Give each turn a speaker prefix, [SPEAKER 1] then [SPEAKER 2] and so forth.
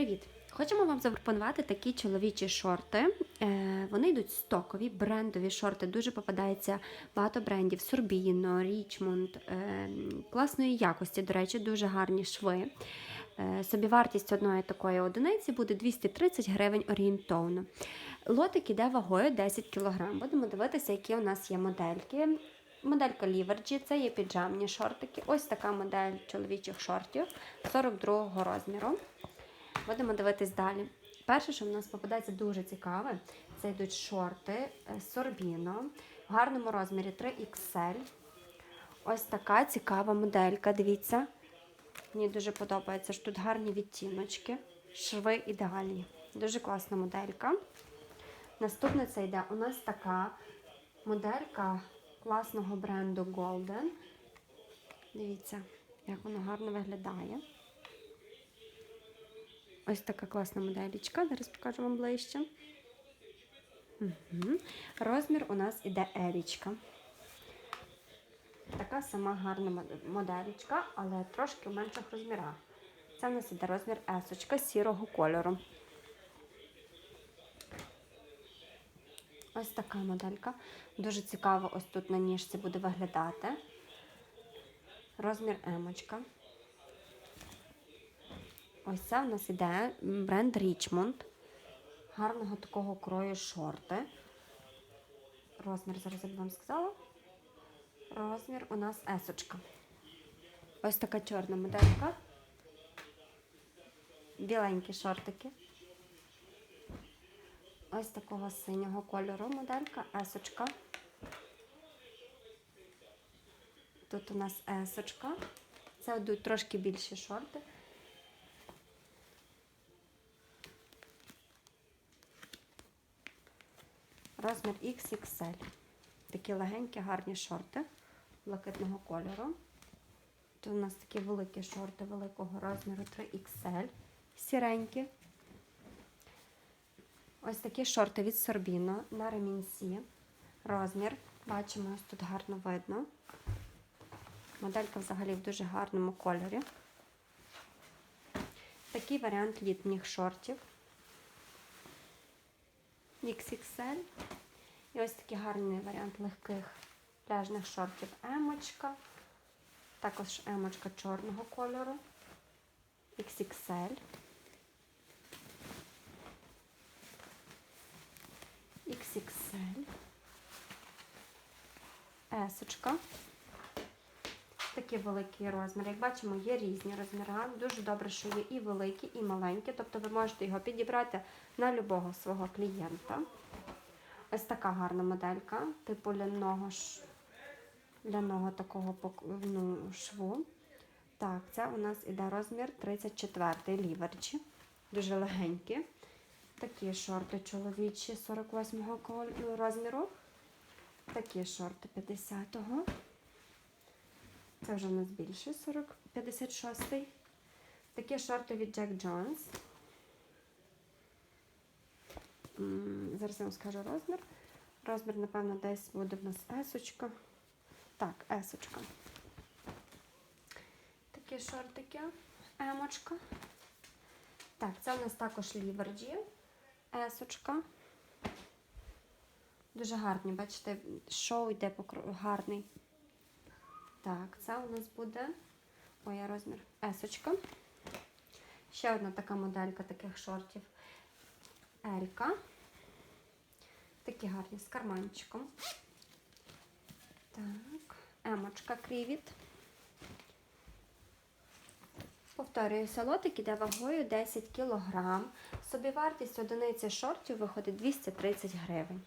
[SPEAKER 1] Привіт! Хочемо вам запропонувати такі чоловічі шорти. Е, вони йдуть стокові, брендові шорти. Дуже попадається багато брендів: Sorbino, Richmond, е, класної якості, до речі, дуже гарні шви. Е, собівартість одної такої одиниці буде 230 гривень орієнтовно. Лотик іде вагою 10 кг. Будемо дивитися, які у нас є модельки. Моделька Ліверджі, це є піджамні шортики. Ось така модель чоловічих шортів 42 розміру. Будемо дивитись далі. Перше, що в нас попадається дуже цікаве, це йдуть шорти Sorbino в гарному розмірі 3XL. Ось така цікава моделька. Дивіться. Мені дуже подобається, що тут гарні відтіночки, шви ідеальні. Дуже класна моделька. Наступне це йде у нас така моделька класного бренду Golden. Дивіться, як воно гарно виглядає. Ось така класна моделічка. Зараз покажу вам ближче. Угу. Розмір у нас іде ерічка. Така сама гарна мод- моделічка, але трошки в менших розмірах. Це у нас іде розмір есочка сірого кольору. Ось така моделька. Дуже цікаво, ось тут на ніжці буде виглядати. Розмір емочка. Ось це у нас іде бренд Richmond. Гарного такого крою шорти. Розмір, зараз я б вам сказала. Розмір у нас есочка. Ось така чорна моделька. Біленькі шортики. Ось такого синього кольору моделька, есочка. Тут у нас есочка. Це йдуть трошки більші шорти. Розмір XXL. Такі легенькі, гарні шорти блакитного кольору. Тут у нас такі великі шорти великого розміру 3XL. Сіренькі. Ось такі шорти від Sorbino на ремінсі. Розмір. Бачимо, ось тут гарно видно. Моделька взагалі в дуже гарному кольорі. Такий варіант літніх шортів. XXL. І ось такий гарний варіант легких пляжних шортів емочка. Також емочка чорного кольору. XXL. XXL. Есочка. Такий великий розмір. Як бачимо, є різні розміри. Дуже добре, що є і великі, і маленькі. Тобто ви можете його підібрати на любого свого клієнта. Ось така гарна моделька, типу ляного, ш... ляного такого ну, шву. Так, це у нас іде розмір 34 ліверчі. Дуже легенькі. Такі шорти чоловічі 48-го розміру. Такі шорти 50-го. Це вже у нас більше 40, 56-й. Такі шорти від Jack Jones. Зараз я вам скажу розмір. Розмір, напевно, десь буде в нас есочка. Так, есочка. Такі шортики. Емочка. Так, це у нас також ліверджі. Есочка. Дуже гарні, бачите, шоу йде гарний. Так, це у нас буде ой, я розмір есочка. Ще одна така моделька таких шортів. Елька. Такі гарні з карманчиком. Так, емочка крівіт. Повторююся, лотик іде вагою 10 кг. Собівартість одиниці шортів виходить 230 гривень.